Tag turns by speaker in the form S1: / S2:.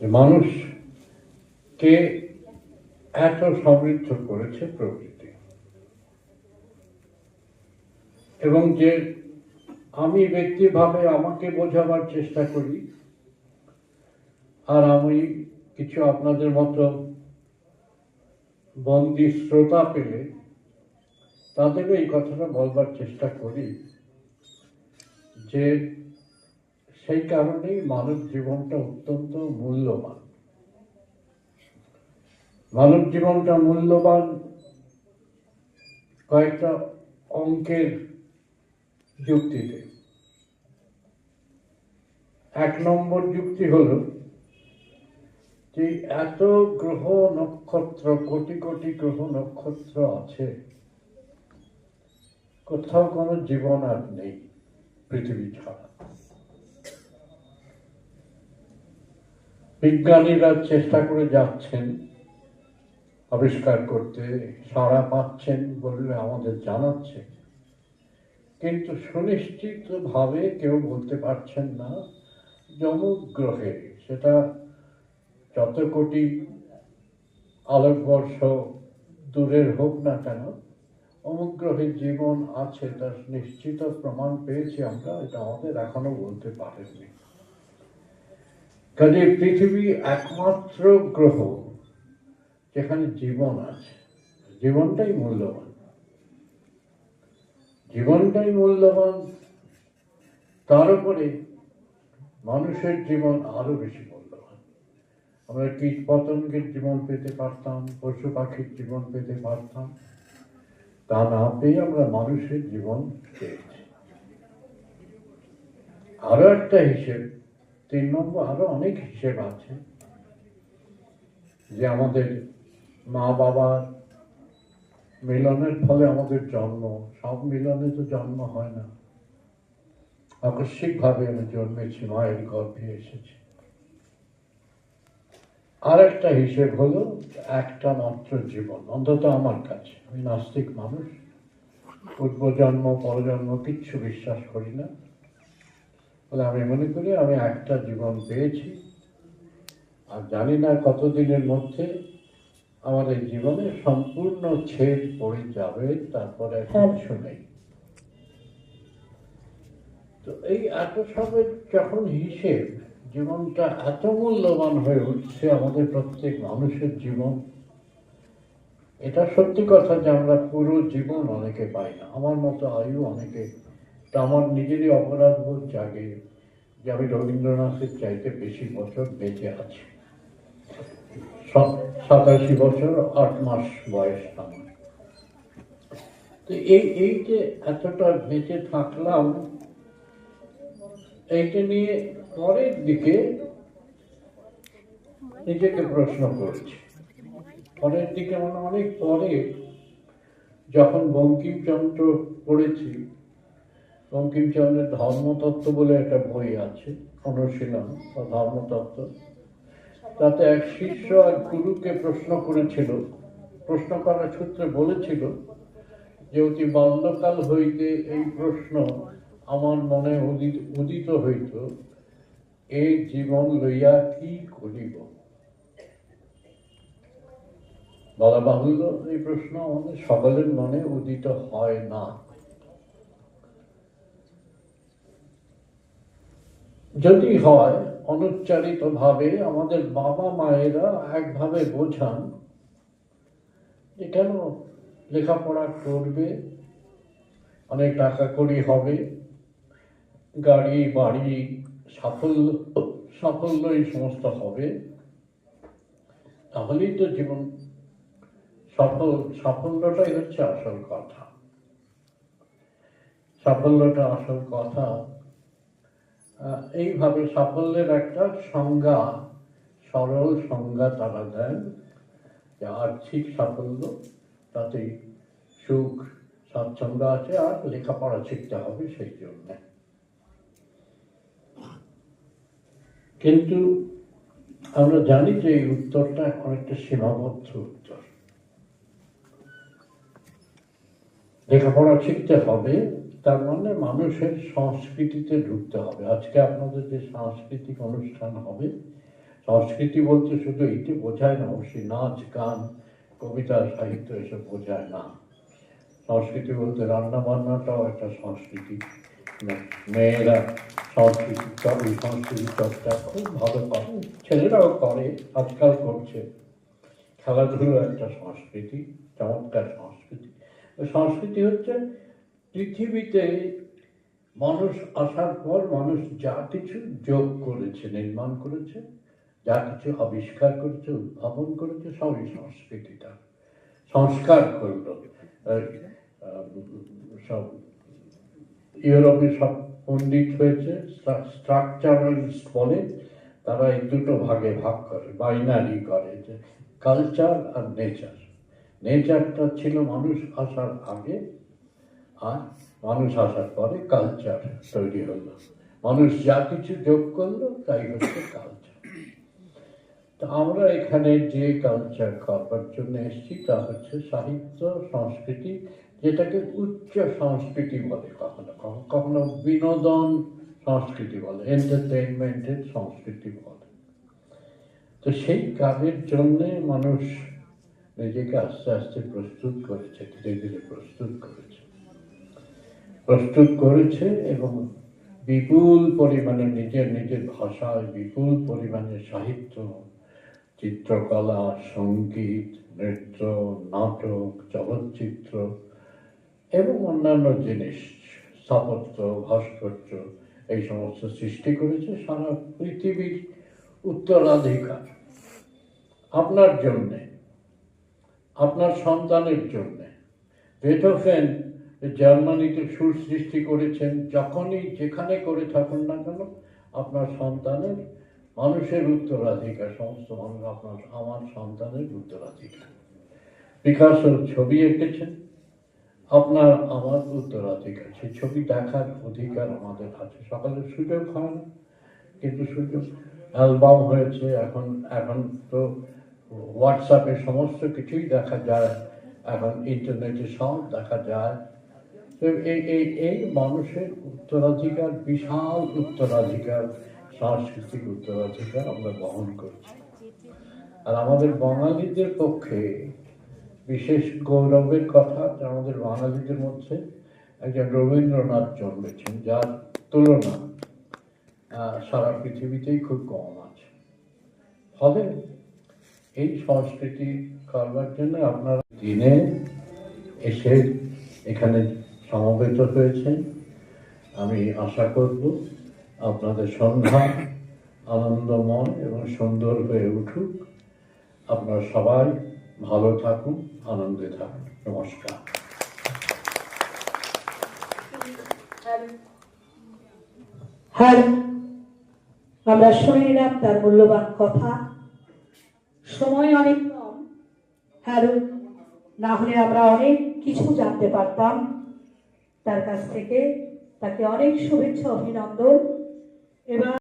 S1: মানুষকে এত সমৃদ্ধ করেছে প্রকৃতি। এবং যে আমি ব্যক্তিভাবে আমাকে বোঝাবার চেষ্টা করি, আর আমি কিছু আপনাদের মতো বন্দি শ্রোতা পেলে তাদেরও এই কথাটা বলবার চেষ্টা করি যে সেই কারণেই মানব জীবনটা অত্যন্ত মূল্যবান। মানব জীবনটা মূল্যবান কয়েকটা অঙ্কের যুক্তিতে। এক নম্বর যুক্তি হলো যে এত গ্রহ নক্ষত্র, কোটি কোটি গ্রহ নক্ষত্র আছে, কোথাও কোনো জীবন আর নেই পৃথিবী ছাড়া। বিজ্ঞানীরা চেষ্টা করে যাচ্ছেন আবিষ্কার করতে, সাড়া পাচ্ছেন বললে আমাদের জানাচ্ছে। কিন্তু সুনিশ্চিত ভাবে কেউ বলতে পারছেন না যমুক গ্রহে সেটা যত কোটি আলোকবর্ষ দূরের হোক না কেন অমুক গ্রহে জীবন আছে, তার নিশ্চিত প্রমাণ পেয়েছি আমরা, এটা আমাদের এখনও বলতে পারেননি। কাজে পৃথিবী একমাত্র গ্রহ যেখানে জীবন আছে। জীবনটাই মূল্যবান। জীবনটাই মূল্যবান, তার উপরে মানুষের জীবন আরও বেশি মূল্যবান। আমরা কীট পতঙ্গের জীবন পেতে পারতাম, পশু পাখির জীবন পেতে পারতাম। তা না পেয়ে আমরা মানুষের জীবন পেয়েছি। আরও একটা হিসেব তিন নম্বর আরও অনেক হিসেব আছে। যে আমাদের মা বাবার মিলনের ফলে আমাদের জন্ম, সব মিলনে তো জন্ম হয় না। আকস্মিক ভাবে আমি জন্মেছি, মায়ের গর্ভে এসেছি। আর একটা হিসেব হলো একটা মাত্র জীবন, অন্তত আমার কাছে। আমি নাস্তিক মানুষ, পূর্বজন্ম, পরজন্ম কিচ্ছু বিশ্বাস করি না। বলে আমি মনে করি আমি একটা জীবন পেয়েছি। আর জানি না কতদিনের মধ্যে এই জীবনে সম্পূর্ণ ছেদ পড়ে যাবে তারপরে কিছু নেই। তো এই এত সবের যখন হিসেব জীবনটা এত মূল্যবান হয়ে উঠছে আমাদের প্রত্যেক মানুষের জীবন। এটা সত্যি কথা যে আমরা পুরো জীবন অনেকে পাই না। আমার মতো আয়ু অনেকে তা আমার নিজেরই অপরাধ বোধ জাগে যে আমি রবীন্দ্রনাথের চাইতে বেশি বছর বেঁচে আছি। সাতাশি বছর, আট মাস বয়স আমার। তো এই এই যে এতটা বেঁচে থাকলাম, এইটা নিয়ে পরের দিকে নিজেকে প্রশ্ন করছি। পরের দিকে মানে অনেক পরে যখন বঙ্কিমচন্দ্র পড়েছি বঙ্কিমচন্দ্রের ধর্মতত্ত্ব বলে একটা বই আছে, অনুশীলন বা ধর্মতত্ত্ব। তাতে এক শিষ্য এক গুরুকে প্রশ্ন করেছিল, প্রশ্ন করার সূত্রে বলেছিল যে, অতি বাল্যকাল হইতে এই প্রশ্ন আমার মনে উদিত উদিত হইত এই জীবন লইয়া কি করিব? বলা বাহুল্য, এই প্রশ্ন আমাদের সকলের মনে উদিত হয় না। যদি হয় অনুচ্চারিত ভাবে আমাদের বাবা মায়েরা একভাবে বোঝান যে কেন লেখাপড়া করবে, অনেক টাকা কড়ি হবে, গাড়ি, বাড়ি, সাফল্য সাফল্য এই সমস্ত হবে, তাহলেই তো জীবন সফল, সাফল্যটাই হচ্ছে আসল কথা। সাফল্যটা আসল কথা এইভাবে সাফল্যের একটা সংজ্ঞা, সরল সংজ্ঞা তারা দেন যে আর্থিক সাফল্য তাতেই সুখ, স্বাচ্ছন্দ্য আছে আর লেখাপড়া শিখতে হবে সেই জন্য। কিন্তু আমরা জানি যে এই উত্তরটা অনেকটা সীমাবদ্ধ উত্তর। লেখাপড়া শিখতে হবে তার মানে মানুষের সংস্কৃতিতে ঢুকতে হবে। আজকে আপনাদের যে সাংস্কৃতিক অনুষ্ঠান হবে, সংস্কৃতি বলতে শুধু এইটি বোঝায় না, অবশ্যই নাচ, গান, কবিতা, সাহিত্য এসব বোঝায় না। সংস্কৃতি বলতে রান্না বান্নাটাও একটা সংস্কৃতি। মেয়েরা সংস্কৃতি চর্চা সংস্কৃতি চর্চা খুব ভালো করে, ছেলেরাও করে, আজকাল করছে। খেলাধুলো একটা সংস্কৃতি, চমৎকার সংস্কৃতি। সংস্কৃতি হচ্ছে পৃথিবীতে মানুষ আসার পর মানুষ যা কিছু যোগ করেছে, নির্মাণ করেছে, যা কিছু আবিষ্কার করেছে, উদ্ভাবন করেছে, সবই সংস্কৃতিটা। সংস্কার করল। সব ইউরোপে সব পণ্ডিত হয়েছে স্ট্রাকচারালিস্ট বলে, তারা এই দুটো ভাগে ভাগ করে বাইনারি করে, যে কালচার আর নেচার নেচারটা ছিল মানুষ আসার আগে আর মানুষ আসার পরে কালচার তৈরি হলো। মানুষ যা কিছু যোগ করল, তাই হচ্ছে কালচার তা আমরা এখানে যে কালচার করবার জন্য এসেছি, তা হচ্ছে সাহিত্য, সংস্কৃতি, যেটাকে উচ্চ সংস্কৃতি বলে কখনো কখনো বিনোদন সংস্কৃতি বলে এন্টারটেনমেন্টের সংস্কৃতি বলে। তো সেই কাজের জন্যে মানুষ নিজেকে আস্তে আস্তে প্রস্তুত করেছে, ধীরে ধীরে প্রস্তুত করেছে। প্রস্তুত করেছে এবং বিপুল পরিমাণে নিজের নিজের ভাষায় বিপুল পরিমাণে সাহিত্য, চিত্রকলা, সংগীত, নৃত্য, নাটক, চলচ্চিত্র এবং অন্যান্য জিনিস, স্থাপত্য, ভাস্কর্য এই সমস্ত সৃষ্টি করেছে সারা পৃথিবীর উত্তরাধিকার। আপনার জন্যে, আপনার সন্তানের জন্যে বেথোফেন জার্মানিতে সুর সৃষ্টি করেছেন, যখনই যেখানে করে থাকুন না কেন, আপনার সন্তানের মানুষের উত্তরাধিকার, সমস্ত মানুষ আপনার, আমার সন্তানের উত্তরাধিকার। পিকাসো ছবি এঁকেছেন, আপনার আমার উত্তরাধিকার। সেই ছবি দেখার অধিকার আমাদের আছে সকালের সুযোগ হয় না, কিন্তু সুযোগ, অ্যালবাম হয়েছে, এখন এখন তো হোয়াটসঅ্যাপে সমস্ত কিছুই দেখা যায়, এখন ইন্টারনেটে সব দেখা যায়। তো এই এই এই মানুষের উত্তরাধিকার, বিশাল উত্তরাধিকার, সাংস্কৃতিক উত্তরাধিকার আমরা বহন করছি। আর আমাদের বাঙালিদের পক্ষে বিশেষ গৌরবের কথা আমাদের বাঙালিদের মধ্যে একজন রবীন্দ্রনাথ জন্মেছেন, যার তুলনা সারা পৃথিবীতেই খুব কম আছে। ফলে এই সংস্কৃতি করবার জন্য আপনারা দিনে এসে এখানে সমবেত হয়েছেন আমি আশা করব আপনাদের সন্ধ্যা আনন্দময় এবং সুন্দর হয়ে উঠুক। আপনারা সবাই ভালো থাকুন, আনন্দে থাকুন। নমস্কার।
S2: হ্যাঁ আমরা শুনে নিলাম তার মূল্যবান কথা। সময় অনেক কম। হ্যাঁ না হলে আমরা অনেক কিছু জানতে পারতাম। তার কাছ থেকে তাকে অনেক শুভেচ্ছা অভিনন্দন। এবার